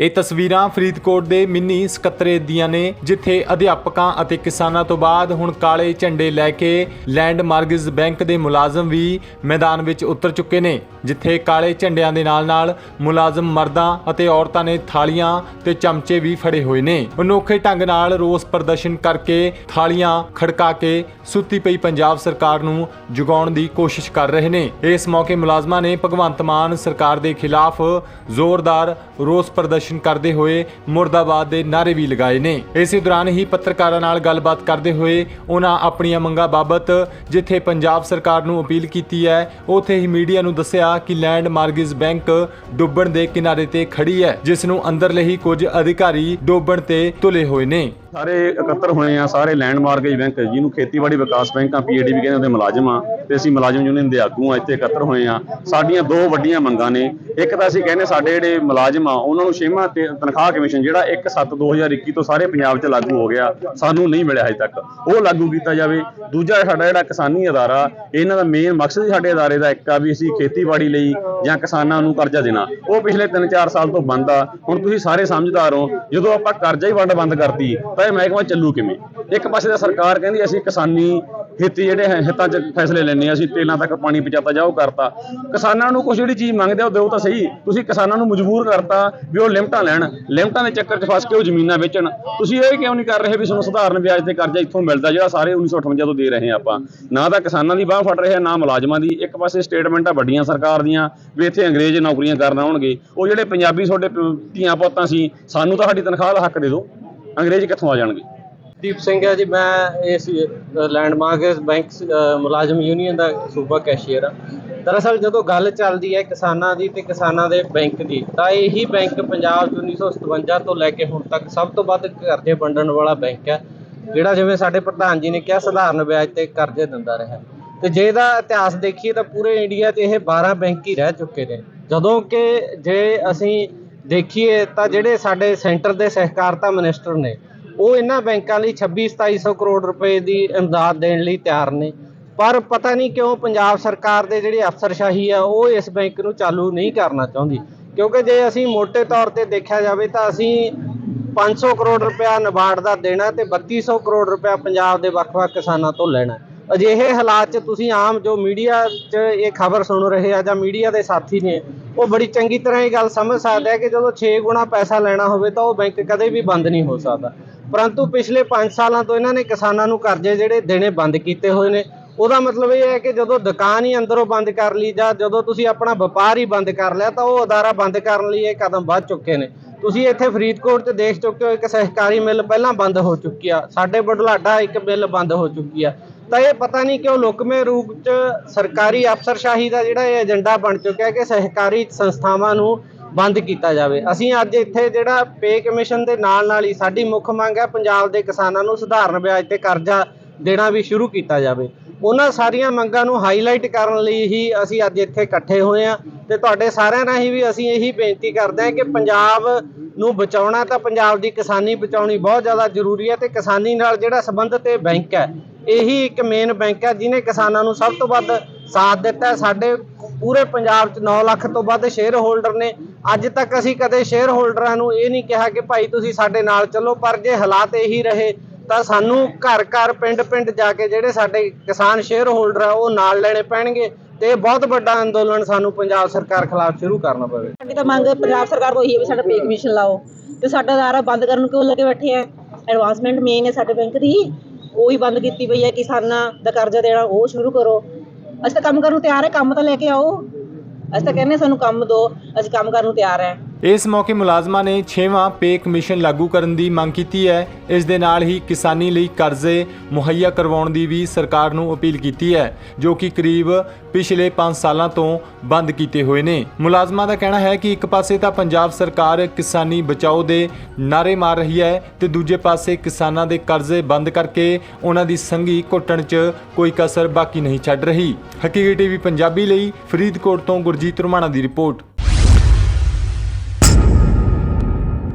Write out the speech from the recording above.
ਇਹ ਤਸਵੀਰਾਂ ਫਰੀਦਕੋਟ ਦੇ ਮਿੰਨੀ ਸਕੱਤਰੇ ਦੀਆਂ ਨੇ, ਜਿੱਥੇ ਅਧਿਆਪਕਾਂ ਅਤੇ ਕਿਸਾਨਾਂ ਤੋਂ ਬਾਅਦ ਹੁਣ ਕਾਲੇ ਝੰਡੇ ਲੈ ਕੇ ਲੈਂਡ ਮਾਰਗੇਜ ਬੈਂਕ ਦੇ ਮੁਲਾਜ਼ਮ ਵੀ ਮੈਦਾਨ ਵਿੱਚ ਉਤਰ ਚੁੱਕੇ ਨੇ, ਜਿੱਥੇ ਕਾਲੇ ਝੰਡਿਆਂ ਦੇ ਨਾਲ-ਨਾਲ ਮੁਲਾਜ਼ਮ ਮਰਦਾਂ ਅਤੇ ਔਰਤਾਂ ਨੇ ਥਾਲੀਆਂ ਤੇ ਚਮਚੇ ਵੀ ਫੜੇ ਹੋਏ ਨੇ। ਅਨੋਖੇ ਢੰਗ ਨਾਲ ਰੋਸ ਪ੍ਰਦਰਸ਼ਨ ਕਰਕੇ ਥਾਲੀਆਂ ਖੜਕਾ ਕੇ ਸੁੱਤੀ ਪਈ ਪੰਜਾਬ ਸਰਕਾਰ ਨੂੰ ਜਗਾਉਣ ਦੀ ਕੋਸ਼ਿਸ਼ ਕਰ ਰਹੇ ਨੇ। ਇਸ ਮੌਕੇ ਮੁਲਾਜ਼ਮਾਂ ਨੇ ਭਗਵੰਤ ਮਾਨ ਸਰਕਾਰ ਦੇ ਖਿਲਾਫ ਜ਼ੋਰਦਾਰ ਰੋਸ ਪ੍ਰਦਰਸ਼ਨ ਕਰਦੇ ਹੋਏ ਮੁਰਦਾਬਾਦ ਦੇ ਨਾਅਰੇ ਵੀ ਲਗਾਏ ਨੇ। ਇਸੇ ਦੌਰਾਨ ਹੀ ਪੱਤਰਕਾਰਾਂ ਨਾਲ ਗੱਲਬਾਤ ਕਰਦੇ ਹੋਏ ਉਹਨਾਂ ਆਪਣੀਆਂ ਮੰਗਾਂ ਬਾਬਤ ਜਿੱਥੇ ਪੰਜਾਬ ਸਰਕਾਰ ਨੂੰ ਅਪੀਲ ਕੀਤੀ ਹੈ, ਉੱਥੇ ਹੀ ਮੀਡੀਆ ਨੂੰ ਦੱਸਿਆ ਕਿ ਲੈਂਡ ਮਾਰਗੇਜ ਬੈਂਕ ਡੁੱਬਣ ਦੇ ਕਿਨਾਰੇ ਤੇ ਖੜੀ ਹੈ, ਜਿਸ ਨੂੰ ਅੰਦਰਲੇ ਹੀ ਕੁਝ ਅਧਿਕਾਰੀ ਡੁੱਬਣ ਤੇ ਤੁਲੇ ਹੋਏ ਨੇ। ਸਾਰੇ ਇਕੱਤਰ ਹੋਏ ਆ, ਸਾਰੇ ਲੈਂਡ ਮਾਰਗੇਜ ਬੈਂਕ ਜਿਹਨੂੰ ਖੇਤੀਬਾੜੀ ਵਿਕਾਸ ਬੈਂਕਾਂ, ਪੀਏਡੀ ਵੀ ਕਹਿੰਦੇ ਉਹਦੇ ਮੁਲਾਜ਼ਮ ਆ, ਤੇ ਅਸੀਂ ਮੁਲਾਜ਼ਮ ਯੂਨੀਅਨ ਦੇ ਆਗੂ ਆ, ਇੱਥੇ ਇਕੱਤਰ ਹੋਏ ਆ। ਸਾਡੀਆਂ ਦੋ ਵੱਡੀਆਂ ਮੰਗਾਂ ਨੇ। ਇੱਕ ਤਾਂ ਅਸੀਂ ਕਹਿੰਦੇ ਸਾਡੇ ਜਿਹੜੇ ਮੁਲਾਜ਼ਮ ਆ, ਉਹਨਾਂ ਨੂੰ ਛੇਵਾਂ ਤੇ ਤਨਖਾਹ ਕਮਿਸ਼ਨ ਜਿਹੜਾ 1/7/2021 ਤੋਂ ਸਾਰੇ ਪੰਜਾਬ 'ਚ ਲਾਗੂ ਹੋ ਗਿਆ, ਸਾਨੂੰ ਨਹੀਂ ਮਿਲਿਆ ਹਜੇ ਤੱਕ। ਉਹ ਲਾਗੂ ਕੀਤਾ ਜਾਵੇ। ਦੂਜਾ ਸਾਡਾ ਜਿਹੜਾ ਕਿਸਾਨੀ ਅਦਾਰਾ, ਇਹਨਾਂ ਦਾ ਮੇਨ ਮਕਸਦ ਹੀ ਸਾਡੇ ਅਦਾਰੇ ਦਾ ਇੱਕ ਆ ਵੀ ਅਸੀਂ ਖੇਤੀਬਾੜੀ ਲਈ ਜਾਂ ਕਿਸਾਨਾਂ ਨੂੰ ਕਰਜ਼ਾ ਦੇਣਾ। ਉਹ ਪਿਛਲੇ 3-4 ਸਾਲ ਤੋਂ ਬੰਦ ਆ। ਹੁਣ ਤੁਸੀਂ ਸਾਰੇ ਸਮਝਦਾਰ ਹੋ, ਜਦੋਂ ਆਪਾਂ ਕਰਜ਼ਾ ਹੀ ਵੰਡ ਬੰਦ ਕਰਤੀ, ਤਾਂ ਇਹ ਮਹਿਕਮਾ ਚੱਲੂ ਕਿਵੇਂ? ਇੱਕ ਪਾਸੇ ਤਾਂ ਸਰਕਾਰ ਕਹਿੰਦੀ ਅਸੀਂ ਕਿਸਾਨੀ ਖੇਤੀ ਜਿਹੜੇ ਹੈ ਹਿੱਤਾਂ 'ਚ ਫੈਸਲੇ ਲੈਣੇ ਆ ਅਸੀਂ, ਤੇਲਾਂ ਤੱਕ ਪਾਣੀ ਪਹੁੰਚਾਤਾ ਜਾ ਉਹ ਕਰਤਾ। ਕਿਸਾਨਾਂ ਨੂੰ ਕੁਝ ਜਿਹੜੀ ਚੀਜ਼ ਮੰਗਦੇ ਆ, ਉਹ ਦਿਓ ਤਾਂ ਸਹੀ। ਤੁਸੀਂ ਕਿਸਾਨਾਂ ਨੂੰ ਮਜਬੂਰ ਕਰਤਾ ਵੀ ਉਹ ਲਿਮਟਾਂ ਲੈਣ। ਲਿਮਟਾਂ ਦੇ ਚੱਕਰ 'ਚ ਫਸ ਕੇ ਉਹ ਜ਼ਮੀਨਾਂ ਵੇਚਣ। ਤੁਸੀਂ ਇਹ ਕਿਉਂ ਨਹੀਂ ਕਰ ਰਹੇ ਵੀ ਤੁਹਾਨੂੰ ਸਧਾਰਨ ਵਿਆਜ ਤੇ ਕਰਜ਼ਾ ਇੱਥੋਂ ਮਿਲਦਾ, ਜਿਹੜਾ ਸਾਰੇ 1958 ਤੋਂ ਦੇ ਰਹੇ ਆ ਆਪਾਂ। ਨਾ ਤਾਂ ਕਿਸਾਨਾਂ ਦੀ ਬਾਹ ਫੜ ਰਹੇ ਆ ਨਾ ਮੁਲਾਜ਼ਮਾਂ ਦੀ। ਇੱਕ ਪਾਸੇ ਸਟੇਟਮੈਂਟਾਂ ਵੱਡੀਆਂ ਸਰਕਾਰ ਦੀਆਂ ਵੀ ਇੱਥੇ ਅੰਗਰੇਜ਼ ਨੌਕਰੀਆਂ ਕਰਨ ਆਉਣਗੇ। ਉਹ ਜਿਹੜੇ ਪੰਜਾਬੀ ਤੁਹਾਡੇ ਧੀਆਂ ਪੁੱਤਾਂ ਸੀ, ਸਾਨੂੰ ਤਾਂ ਸਾਡੀ ਤਨਖਾਹ ਦਾ ਹੱਕ ਦੇ ਦਿਓ। ਅੰਗਰੇਜ਼ ਕਿੱਥੋਂ ਆ ਜਾਣਗੇ? ਦੀਪ ਸਿੰਘ ਹੈ ਜੀ, ਮੈਂ ਇਸ ਲੈਂਡਮਾਰਕ ਬੈਂਕ ਮੁਲਾਜ਼ਮ ਯੂਨੀਅਨ ਦਾ ਸੂਬਾ ਕੈਸ਼ੀਅਰ ਆ ਦਰਅਸਲ ਜਦੋਂ ਗੱਲ ਚੱਲਦੀ ਹੈ ਕਿਸਾਨਾਂ ਦੀ ਤੇ ਕਿਸਾਨਾਂ ਦੇ ਬੈਂਕ ਦੀ, ਤਾਂ ਇਹੀ ਬੈਂਕ ਪੰਜਾਬ 'ਚ 1957 ਤੋਂ ਲੈ ਕੇ ਹੁਣ ਤੱਕ ਸਭ ਤੋਂ ਵੱਧ ਕਰਜ਼ੇ ਵੰਡਣ ਵਾਲਾ ਬੈਂਕ ਹੈ, ਜਿਹੜਾ ਜਿਵੇਂ ਸਾਡੇ ਪ੍ਰਧਾਨ ਜੀ ਨੇ ਕਿਹਾ, ਸਧਾਰਨ ਵਿਆਜ ਤੇ ਕਰਜ਼ੇ ਦਿੰਦਾ ਰਿਹਾ। ਤੇ ਜੇ ਇਹਦਾ ਇਤਿਹਾਸ ਦੇਖੀਏ ਤਾਂ ਪੂਰੇ ਇੰਡੀਆ 'ਚ ਇਹ 12 ਬੈਂਕ ਹੀ ਰਹਿ ਚੁੱਕੇ ਨੇ। ਜਦੋਂ ਕਿ ਜੇ ਅਸੀਂ ਦੇਖੀਏ ਤਾਂ ਜਿਹੜੇ ਸਾਡੇ ਸੈਂਟਰ ਦੇ ਸਹਿਕਾਰਤਾ ਮਿਨਿਸਟਰ ਨੇ ਉਹ ਇਹਨਾਂ ਬੈਂਕਾਂ ਲਈ 26 2700 ਕਰੋੜ ਰੁਪਏ ਦੀ ਇਮਦਾਦ ਦੇਣ ਲਈ ਤਿਆਰ ਨੇ। ਪਰ ਪਤਾ ਨਹੀਂ ਕਿਉਂ ਪੰਜਾਬ ਸਰਕਾਰ ਦੇ ਜਿਹੜੇ ਅਫਸਰਸ਼ਾਹੀ ਆ, ਉਹ ਇਸ ਬੈਂਕ ਨੂੰ ਚਾਲੂ ਨਹੀਂ ਕਰਨਾ ਚਾਹੁੰਦੀ। ਕਿਉਂਕਿ ਜੇ ਅਸੀਂ ਮੋٹے ਤੌਰ ਤੇ ਦੇਖਿਆ ਜਾਵੇ ਤਾਂ ਅਸੀਂ 500 ਕਰੋੜ ਰੁਪਇਆ ਨਬਾਰਡ ਦਾ ਦੇਣਾ ਤੇ 3200 ਕਰੋੜ ਰੁਪਇਆ ਪੰਜਾਬ ਦੇ ਵੱਖ-ਵੱਖ ਕਿਸਾਨਾਂ ਤੋਂ ਲੈਣਾ ਅਜਿਹੇ ਹਾਲਾਤ 'ਚ ਤੁਸੀਂ ਆਮ ਜੋ ਮੀਡੀਆ 'ਚ ਇਹ ਖਬਰ ਸੁਣ ਰਹੇ ਆ ਜਾਂ ਮੀਡੀਆ ਦੇ ਸਾਥੀ ਨੇ, ਉਹ ਬੜੀ ਚੰਗੀ ਤਰ੍ਹਾਂ ਇਹ ਗੱਲ ਸਮਝ ਸਕਦੇ ਆ ਕਿ ਜਦੋਂ 6 ਗੁਣਾ ਪੈਸਾ ਲੈਣਾ ਹੋਵੇ ਤਾਂ ਉਹ ਬੈਂਕ ਕਦੇ ਵੀ ਬੰਦ ਨਹੀਂ ਹੋ ਸਕਦਾ। ਪਰੰਤੂ ਪਿਛਲੇ 5 ਸਾਲਾਂ ਤੋਂ ਇਹਨਾਂ ਨੇ ਕਿਸਾਨਾਂ ਨੂੰ ਕਰਜ਼ੇ ਜਿਹੜੇ ਦੇਣੇ ਬੰਦ ਕੀਤੇ ਹੋਏ ਨੇ। ਉਹਦਾ ਮਤਲਬ ਇਹ ਹੈ ਕਿ ਜਦੋਂ ਦੁਕਾਨ ਹੀ ਅੰਦਰੋਂ ਬੰਦ ਕਰ ਲਈ ਜਾਂ ਜਦੋਂ ਤੁਸੀਂ ਆਪਣਾ ਵਪਾਰ ਹੀ ਬੰਦ ਕਰ ਲਿਆ ਤਾਂ ਉਹ ਅਦਾਰਾ ਬੰਦ ਕਰਨ ਲਈ ਇਹ ਕਦਮ ਵੱਧ ਚੁੱਕੇ ਨੇ। ਤੁਸੀਂ ਇੱਥੇ ਫਰੀਦਕੋਟ 'ਚ ਦੇਖ ਚੁੱਕੇ ਹੋ, ਇੱਕ ਸਹਿਕਾਰੀ ਮਿੱਲ ਪਹਿਲਾਂ ਬੰਦ ਹੋ ਚੁੱਕੀ ਆ। ਸਾਡੇ ਬੁਢਲਾਡਾ ਇੱਕ ਮਿੱਲ ਬੰਦ ਹੋ ਚੁੱਕੀ ਆ। ਤਾਂ ਇਹ ਪਤਾ ਨਹੀਂ ਕਿਉਂ ਲੁਕਵੇਂ ਰੂਪ 'ਚ ਸਰਕਾਰੀ ਅਫਸਰਸ਼ਾਹੀ ਦਾ ਜਿਹੜਾ ਇਹ ਏਜੰਡਾ ਬਣ ਚੁੱਕਿਆ ਕਿ ਸਹਿਕਾਰੀ ਸੰਸਥਾਵਾਂ ਨੂੰ ਬੰਦ ਕੀਤਾ ਜਾਵੇ। ਅਸੀਂ ਅੱਜ ਇੱਥੇ ਜਿਹੜਾ ਪੇ ਕਮਿਸ਼ਨ ਦੇ ਨਾਲ ਨਾਲ ਹੀ ਸਾਡੀ ਮੁੱਖ ਮੰਗ ਹੈ ਪੰਜਾਬ ਦੇ ਕਿਸਾਨਾਂ ਨੂੰ ਸਧਾਰਨ ਵਿਆਜ ਤੇ ਕਰਜ਼ਾ ਦੇਣਾ ਵੀ ਸ਼ੁਰੂ ਕੀਤਾ ਜਾਵੇ। ਉਹਨਾਂ ਸਾਰੀਆਂ ਮੰਗਾਂ ਨੂੰ ਹਾਈਲਾਈਟ ਕਰਨ ਲਈ ਹੀ ਅਸੀਂ ਅੱਜ ਇੱਥੇ ਇਕੱਠੇ ਹੋਏ ਆ ਤੇ ਤੁਹਾਡੇ ਸਾਰਿਆਂ ਰਾਹੀਂ ਵੀ ਅਸੀਂ ਇਹੀ ਬੇਨਤੀ ਕਰਦੇ ਹਾਂ ਕਿ ਪੰਜਾਬ ਨੂੰ ਬਚਾਉਣਾ ਤਾਂ ਪੰਜਾਬ ਦੀ ਕਿਸਾਨੀ ਬਚਾਉਣੀ ਬਹੁਤ ਜ਼ਿਆਦਾ ਜ਼ਰੂਰੀ ਹੈ ਤੇ ਕਿਸਾਨੀ ਨਾਲ ਜਿਹੜਾ ਸੰਬੰਧਿਤ ਇਹ ਬੈਂਕ ਹੈ, ਇਹੀ ਇੱਕ ਮੇਨ ਬੈਂਕ ਹੈ ਜਿਹਨੇ ਕਿਸਾਨਾਂ ਨੂੰ ਸਭ ਤੋਂ ਵੱਧ ਸਾਥ ਦਿੱਤਾ ਸਾਡੇ ਪੂਰੇ ਪੰਜਾਬ 'ਚ 9 ਲੱਖ ਤੋਂ ਵੱਧ ਸ਼ੇਅਰ ਹੋਲਡਰ ਨੇ। ਅੱਜ ਤੱਕ ਅਸੀਂ ਕਦੇ ਸ਼ੇਅਰ ਹੋਲਡਰਾਂ ਨੂੰ ਇਹ ਨਹੀਂ ਕਿਹਾ ਕਿ ਭਾਈ ਤੁਸੀਂ ਸਾਡੇ ਨਾਲ ਚੱਲੋ, ਪਰ ਜੇ ਹਾਲਾਤ ਇਹੀ ਰਹੇ, ਤਾਂ ਸਾਨੂੰ ਘਰ ਘਰ, ਪਿੰਡ ਪਿੰਡ ਜਾ ਕੇ ਜਿਹੜੇ ਸਾਡੇ ਕਿਸਾਨ ਸ਼ੇਅਰ ਹੋਲਡਰ ਆ, ਉਹ ਨਾਲ ਲੈਣੇ ਪੈਣਗੇ ਤੇ ਇਹ ਬਹੁਤ ਵੱਡਾ ਅੰਦੋਲਨ ਸਾਨੂੰ ਪੰਜਾਬ ਸਰਕਾਰ ਖਿਲਾਫ ਸ਼ੁਰੂ ਕਰਨਾ ਪਵੇ। ਸਾਡੀ ਤਾਂ ਮੰਗ ਪੰਜਾਬ ਸਰਕਾਰ ਤੋਂ ਇਹੀ ਹੈ ਵੀ ਸਾਡਾ ਪੇ ਕਮਿਸ਼ਨ ਲਾਓ। ਤੇ ਸਾਡਾ ਦਾਰਾ ਬੰਦ ਕਰਨ ਨੂੰ ਕਿਉਂ ਲੱਗੇ ਬੈਠੇ ਆ? ਐਡਵਾਂਸਮੈਂਟ ਮੇਨ ਹੈ ਸਾਡੇ ਬੈਂਕ ਦੀ, ਉਹ ਹੀ ਬੰਦ ਕੀਤੀ ਪਈ ਹੈ ਕਿਸਾਨਾਂ ਦਾ ਕਰਜ਼ਾ ਦੇਣਾ, ਉਹ ਸ਼ੁਰੂ ਕਰੋ। ਅਸੀਂ ਤਾਂ ਕੰਮ ਕਰਨ ਨੂੰ ਤਿਆਰ ਹੈ, ਕੰਮ ਤਾਂ ਲੈ ਕੇ ਆਓ। ਅਸੀਂ ਤਾਂ ਕਹਿੰਦੇ ਸਾਨੂੰ ਕੰਮ ਦਿਓ, ਅਸੀਂ ਕੰਮ ਕਰਨ ਨੂੰ ਤਿਆਰ ਹੈ। ਇਸ ਮੌਕੇ ਮੁਲਾਜ਼ਮਾਂ ਨੇ 6ਵਾਂ ਪੇ ਕਮਿਸ਼ਨ ਲਾਗੂ ਕਰਨ ਦੀ ਮੰਗ ਕੀਤੀ ਹੈ। ਇਸ ਦੇ ਨਾਲ ਹੀ ਕਿਸਾਨੀ ਲਈ ਕਰਜ਼ੇ ਮੁਹੱਈਆ ਕਰਵਾਉਣ ਦੀ ਵੀ ਸਰਕਾਰ ਨੂੰ ਅਪੀਲ ਕੀਤੀ ਹੈ, ਜੋ ਕਿ ਕਰੀਬ ਪਿਛਲੇ 5 ਸਾਲਾਂ ਤੋਂ ਬੰਦ ਕੀਤੇ ਹੋਏ ਨੇ। ਮੁਲਾਜ਼ਮਾਂ ਦਾ ਕਹਿਣਾ ਹੈ ਕਿ ਇੱਕ ਪਾਸੇ ਤਾਂ ਪੰਜਾਬ ਸਰਕਾਰ ਕਿਸਾਨੀ ਬਚਾਓ ਦੇ ਨਾਰੇ ਮਾਰ ਰਹੀ ਹੈ ਤੇ ਦੂਜੇ ਪਾਸੇ ਕਿਸਾਨਾਂ ਦੇ ਕਰਜ਼ੇ ਬੰਦ ਕਰਕੇ ਉਹਨਾਂ ਦੀ ਸੰਗੀ ਘੁੱਟਣ 'ਚ ਕੋਈ ਕਸਰ ਬਾਕੀ ਨਹੀਂ ਛੱਡ ਰਹੀ। ਹਕੀਕੀ ਟੀਵੀ ਪੰਜਾਬੀ ਲਈ ਫਰੀਦਕੋਟ ਤੋਂ ਗੁਰਜੀਤ ਰੁਮਾਣਾ ਦੀ ਰਿਪੋਰਟ।